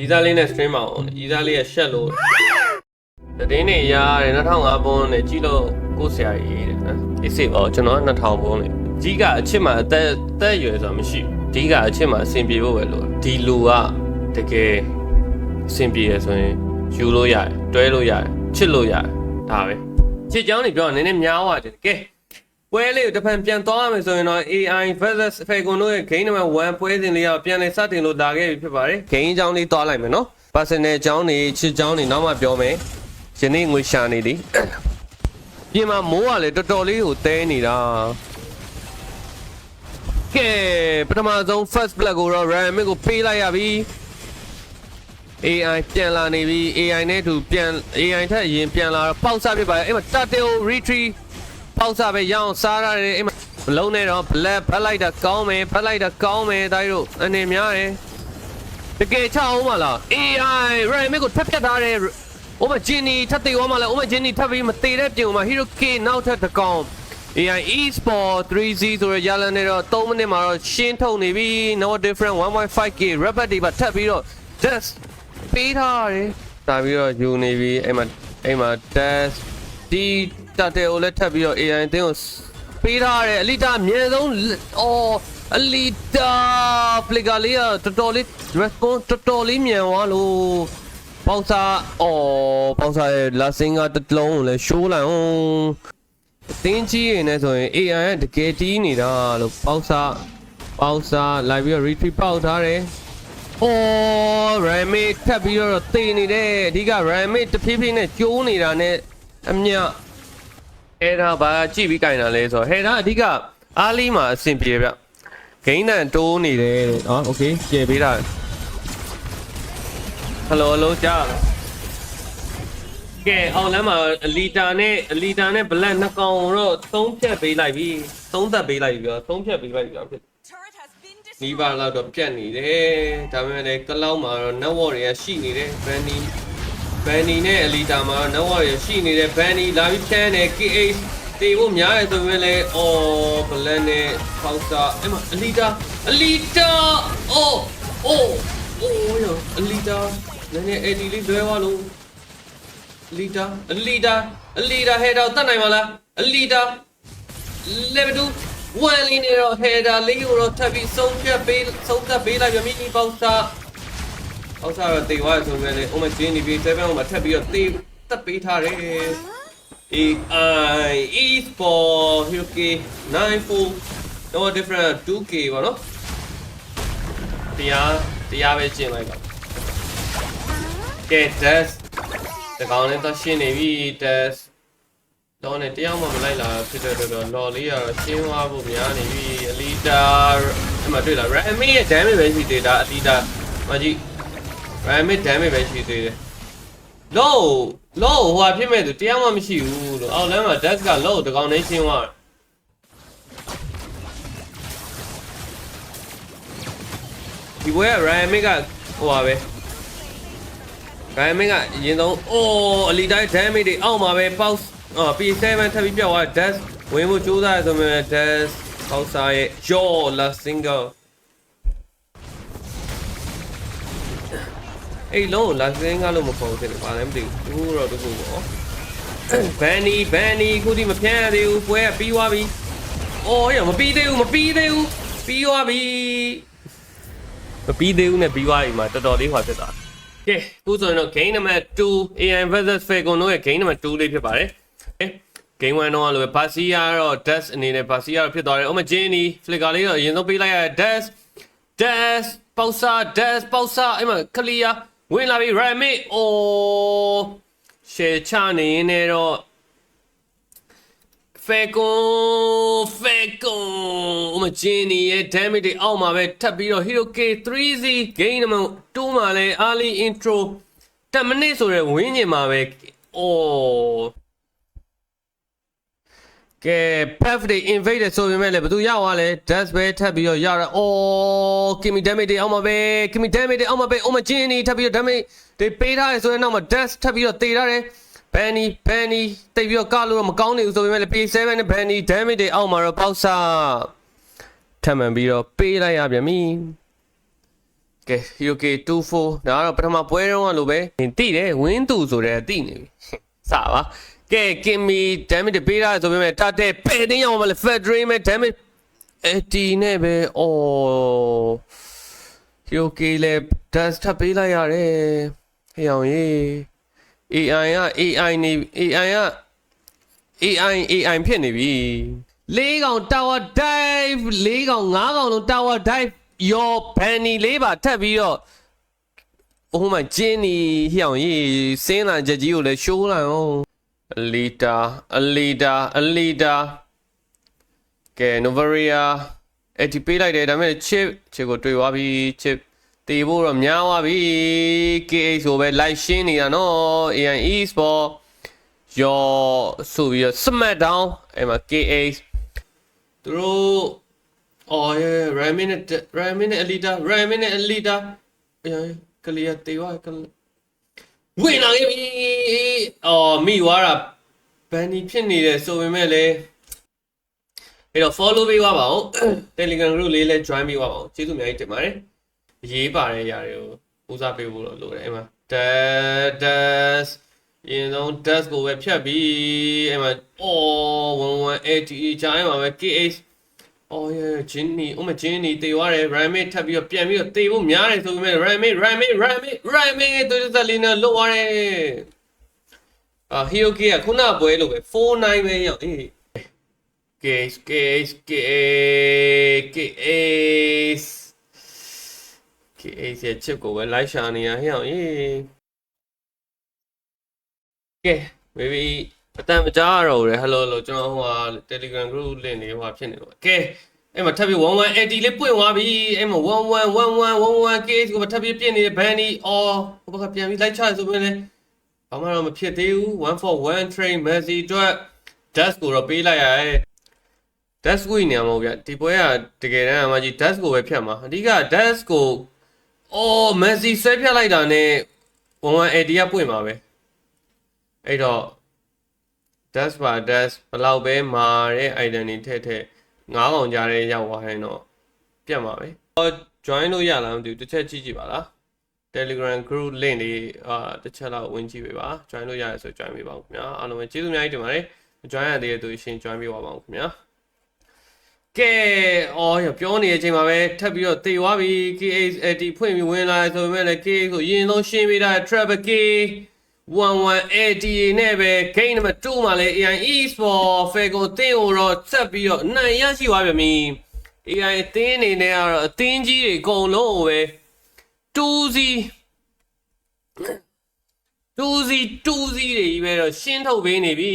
ဒီသားလေးနဲ့ stream အောင်ဒီသားလေးရဲ့ရှက်လို့တည်င်းနေရတယ်2005ဘုန်းနဲ့ကြီးလို့ကိုယ်ဆရာကြီးတဲ့နော်အေးစေပါကျွန်တော်2000ဘုန်းလေကြီးကအချစ်မှာအသက်အသက်အရွယ်ဆိုတာမရှိဘူးဒီကအချစ်မှာအဆင်ပြေဖို့ပဲလို့ဒီလူကတကယ်အဆင်ပြေရဆိုရင်ယူလို့ရတယ်တွဲလို့ရတယ်ချစ်လို့ရတယ်ဒါပဲချစ်ကြောင်းနေပြောရင်နည်းနည်းများသွားတယ်ကဲ ပွဲလေးကိုတစ်ဖန်ပြန်သွားရမယ်ဆိုရင်တော့ AI versus Falcon တို့ရဲ့ game number 1ပွဲစဉ်လေးကပြန်လည်စတင်လို့လာခဲ့ပြီဖြစ်ပါတယ် game အကြောင်းလေးသွားလိုက်မယ်နော် personal အကြောင်းတွေချစ်အကြောင်းတွေနောက်မှပြောမယ်ယနေ့ငွေရှာနေသည်ပြင်မှာမိုးကလည်းတော်တော်လေးကိုတဲနေတာကဲပထမဆုံး first blood ကိုတော့ Ram ကိုပေးလိုက်ရပြီ AI ပြန်လာနေပြီ AI နဲ့သူပြန် AI ထက်အရင်ပြန်လာတော့ပေါက်စားဖြစ်ပါတယ်အဲ့မှာ Turtle Retreat ပေါက်စားပဲရအောင်စားရတယ်အဲ့မှာမလုံးနဲ့တော့ black ဖက်လိုက်တာကောင်းမယ်ဖက်လိုက်တာကောင်းမယ်တိုင်းတို့အနေများတယ်တကယ်ချအောင်မလား AI Ram ကိုထပ်ဖြတ်ထားတယ်။အိုမဂျင်းနီထပ်သေးသွားမှလည်းအိုမဂျင်းနီထပ်ပြီးမသေးတဲ့ပြင်မှာ Hero K နောက်ထပ်တစ်ကောင် AI Esport 3Z ဆိုရရလန်နေတော့3မိနစ်မှာတော့ရှင်းထုတ်နေပြီ No different 1.5K Rapid တွေပါထပ်ပြီးတော့ Just ပေးထားတယ်။ဒါပြီးတော့ယူနေပြီအဲ့မှာအဲ့မှာ Dash ဒီ တတဲ့ကိုလည်းထပ်ပြီးတော့ AI အတင်းကိုပေးထားတယ်အလီတာအမြဲဆုံးအော်အလီတာဖလီကလေးကတော်တော်လေး response တော်တော်လေးမြန်သွားလို့ပေါက်စားအော်ပေါက်စားရဲ့လာစင်ကတစ်လုံးကိုလည်းရှိုးလိုက်အောင်တင်းကြီးရင်လည်းဆိုရင် AI ကတကယ်တီးနေတာလို့ပေါက်စားပေါက်စားလိုက်ပြီးတော့ retreat ပေါက်ထားတယ်အော် Rami ထပ်ပြီးတော့တေနေတယ်အဓိက Rami တဖြည်းဖြည်းနဲ့ကျိုးနေတာနဲ့အမြ အဲ့ဒါဘာကြည့်ပြီးကြင်တာလဲဆိုတော့ဟဲ့ဒါအဓိကအားလီမှာအဆင်ပြေဗျဂိမ်းနန်တိုးနေတယ်တဲ့နော်โอเคကျေပေးတာ ဟယ်လိုဟယ်လိုကြားလားကဲအောင်လမ်းမှာအလီတာနဲ့အလီတာနဲ့ဘလက်နှစ်ကောင်တော့သုံးဖြတ်ပေးလိုက်ပြီသုံးသက်ပေးလိုက်ပြီပြောသုံးဖြတ်ပေးလိုက်ပြီပြောဖြစ် Turret has been နီး destroyed. ပါးလောက်တော့ပြတ်နေတယ်ဒါပေမဲ့လည်းကလောက်မှာတော့ network တွေကရှိနေတယ်ဘန်နီ ဘန်နီနဲ့အလီတာမှာတော့ network တွေရှိနေတယ်ဘန်နီလာပြီးဖြန်းတယ် KH တေဖို့များတယ်ဆိုပေမဲ့လည်းအော်ဘလက်နဲ့ဖောက်စာအဲ့မှာအလီတာအလီတာအော်အိုးအိုးရောအလီတာနည်းနည်း AD လေးလွဲသွားလို့လီတာအလီတာအလီတာဟဲတာတတ်နိုင်မလားအလီတာ level 2 one လေးနေတော့ဟဲတာလေးကိုတော့ထပ်ပြီးဆုံးဖြတ်ပေးဆုံးသက်ပေးလိုက်ပြမိနီပေါက်စာ ပေါက်စာတော့တေသွားဆိုမှလည်း oh my god နေပြီး7မှာထပ်ပြီးတော့တေတက်ပေးထားတယ် AI e-sport UK 94 no different 2K ပါနော်တရားတရားပဲကျင်လိုက်ပါကဲ test တကောင်လည်းတော့ရှင်းနေပြီ test တော့ねတရားမှမလိုက်လာဖြစ်တဲ့အတွက်တော့လော်လေးကတော့ရှင်းသွားဖို့များနေပြီအလီတာအမှတွေ့လား Rami ရဲ့ damage ပဲရှိသေးတာအလီတာမကြည့် Rami damage ပဲရှိသေးတယ်လောလောဟိုဟာဖြစ်မဲ့သူတရားမှမရှိဘူးလို့အောက်လမ်းမှာ dash ကလောတကောင်နဲ့ရှင်းသွားဒီဘွဲက Rami ကဟိုပါပဲဂိုင်းမင်းကအရင်ဆုံးအိုးအလီတိုင်း damage တွေအောက်မှာပဲပေါက်အော် P7 ထပ်ပြီးပြောက်သွား dash ဝင်ဖို့ကြိုးစားရဆိုမှ dash ပေါက်စားရဲ့ yo last single အဲ့လုံး last single လို့မပေါ်ဘူးတဲ့ဘာလဲမသိဘူးဘူးတော့တခုပေါ့ Banny Banny ခုဒီမဖြန်းရသေးဘူးပွဲကပြီးသွားပြီအော်ရမပြီးသေးဘူးမပြီးသေးဘူးပြီးသွားပြီမပြီးသေးဘူးနဲ့ပြီးသွားပြီမှာတော်တော်လေးဟွာဖြစ်သွားကဲအခုဆိုရင်တော့ game number 2 AI versus Falcon တို့ရဲ့ game number 2လေးဖြစ်ပါတယ်။ကဲ game 1တော့လို့ပဲ Basia တော့ Dash အနေနဲ့ Basia တော့ဖြစ်သွားတယ်။ Oh my Jenny flicker လေးတော့အရင်ဆုံးပေးလိုက်ရ Dash Dash ပေါစာ Dash ပေါစာအဲ့မှာ clear ဝင်လာပြီ Rami အိုး share ချနေရင်လည်းတော့ Falcon Falcon ဥမဂျင်းနီရဲ့ damage တွေအောက်မှာပဲထပ်ပြီးတော့ Hero K 3Z game number 2မှာလဲ early intro 10မိနစ်ဆိုရယ်ဝင်းညင်မှာပဲအော် ကဲ path တွေ invade တယ်ဆိုပေမဲ့လည်းဘယ်သူရောက်သွားလဲ dash ပဲထပ်ပြီးတော့ရတာအော် kimi damage တွေအောက်မှာပဲ kimi damage တွေအောက်မှာပဲဥမဂျင်းနီထပ်ပြီးတော့ damage တွေပေးထားတယ်ဆိုရင်နောက်မှာ dash ထပ်ပြီးတော့တေထားတယ် Benny Benny တိတ်ပြီးတော့ကလို့တော့မကောင်းနေဘူးဆိုပေမဲ့လည်း P7 နဲ့ Benny damage တွေအောက်မှာတော့ပေါက်စားထပ်မှန်ပြီးတော့ပေးလိုက်ရပြန်ပြီကဲ UK 24ဒါကတော့ပထမပွဲတုန်းကလိုပဲတိတယ်ဝင်းသူဆိုတဲ့တိနေပြီ စပါကဲကင်မီ damage ပေးတာဆိုပေမဲ့တတ်တဲ့ပဲတင်းရောက်မှလည်း federal မဲ့ damage အတီနဲ့ပဲအော် UK လည်း dust ထပ်ပေးလိုက်ရတယ်ဟဲ့အောင်ရေး AI က AI နေ AI က AI AI ဖြစ်နေပြီလေးကောင် tower dive လေးကောင်ငါးကောင်လုံး tower dive your banny လေးပါထပ်ပြီးတော့ ဟိုမှာဂျင်းနီဟျောင်ကြီးစင်းလာချက်ကြီးကိုလည်းရှိုးလိုက်အောင်အလီတာအလီတာအလီတာကဲ Novaria အဲ့ဒီပေးလိုက်တယ်ဒါပေမဲ့ chip chip ကိုတွေ့သွားပြီ chip တေဖို့တော့များသွားပြီ KA ဆိုပဲလိုက်ရှင်းနေတာနော် AI Esport your ဆိုပြီးတော့ Smackdown အဲ့မှာ KA သူတို့အော်ရ Ramin Ramin Elita Ramin Elita အေး ကလီယာတေဝါကလဝင်လာခဲ့ပြီအော်မိသွားတာဘန်နီဖြစ်နေတယ်ဆိုပေမဲ့လည်းအဲ့တော့ follow ပေးသွားပါဦး Telegram group လေးလည်း join ပေးသွားပါဦးကျေးဇူးအများကြီးတင်ပါတယ်ရေးပါတဲ့ຢာတွေကိုဦးစားပေးဖို့တော့လိုတယ်အဲ့မှာ das ရင်ဆုံး das ကိုပဲဖြတ်ပြီးအဲ့မှာအော်1180ဂျိုင်းမှာပဲ KH အော်ရဲ့ဂျင်းနီဥမဂျင်းနီတေသွားတယ် Rami ထပ်ပြီးတော့ပြန်ပြီးတော့တေဖို့များတယ်ဆိုပေမဲ့ Rami Rami Rami Rami တူစလီနာလွတ်သွားတယ်အာ Hioki ကခုနပွဲလို့ပဲ49ပဲရောက်အေး case case case case case ရဲ့ချစ်ကိုပဲလိုက်ရှာနေရဟဲ့အောင်အေးကဲ maybe အတန်မကြားရတော့ဘူးလေ hello hello ကျွန်တော်ဟိုဟာ Telegram group link လေးဟိုဟာဖြစ်နေတော့ကဲအဲ့မှာထပ်ပြီး1180လေးပွင့်သွားပြီအဲ့မှာ1111 case ကိုထပ်ပြီးပြင့်နေတဲ့ banny အော်ဟိုဘက်ကပြန်ပြီးလိုက်ချဆိုပြီးလေဘာမှတော့မဖြစ်သေးဘူး1 for 1 train Messi အတွက် dash ကိုတော့ပေးလိုက်ရရဲ့ dash ကိုနေမှာမဟုတ်ဗျဒီပွဲကတကယ်တမ်းအမကြီး dash ကိုပဲဖြတ်မှာအဓိက dash ကိုအော် Messi ဆွဲဖြတ်လိုက်တာနဲ့1180ကပွင့်မှာပဲအဲ့တော့ dash ပါ dash ဘယ်လောက်ပဲမာတဲ့ item တွေထည့်ထည့်ငါးကောင်ကြားထဲရောက်သွားရင်တော့ပြတ်မှာပဲဟော join လို့ရလားမသိဘူးတစ်ချက်ကြည့်ကြည့်ပါလား Telegram group link လေးအာတစ်ချက်လောက်ဝင်ကြည့်ပေးပါ join လို့ရတယ်ဆို join ပေးပါဦးခင်ဗျာအားလုံးပဲကျေးဇူးအများကြီးတင်ပါတယ် join ရသေးတဲ့သူရှင် join ပေးပါပါဦးခင်ဗျာကဲအော်ရပြောနေတဲ့အချိန်မှာပဲထပ်ပြီးတော့တေသွားပြီ KAT ဖွင့်ပြီးဝင်လာဆိုပေမဲ့လည်း KA ဆိုရင်ဆုံးရှင်းပေးတာ Travel K 1180နဲ့ပဲ game number 2မှာလဲ AI Esport Falcon တင်းကိုတော့ဆက်ပြီးတော့နိုင်ရရှိသွားပြန်ပြီ AI အသင်းအနေနဲ့ကတော့အသင်းကြီးတွေအကုန်လုံးကိုပဲ2စီ2စီ2စီတွေကြီးပဲတော့ရှင်းထုတ်ပေးနေပြီ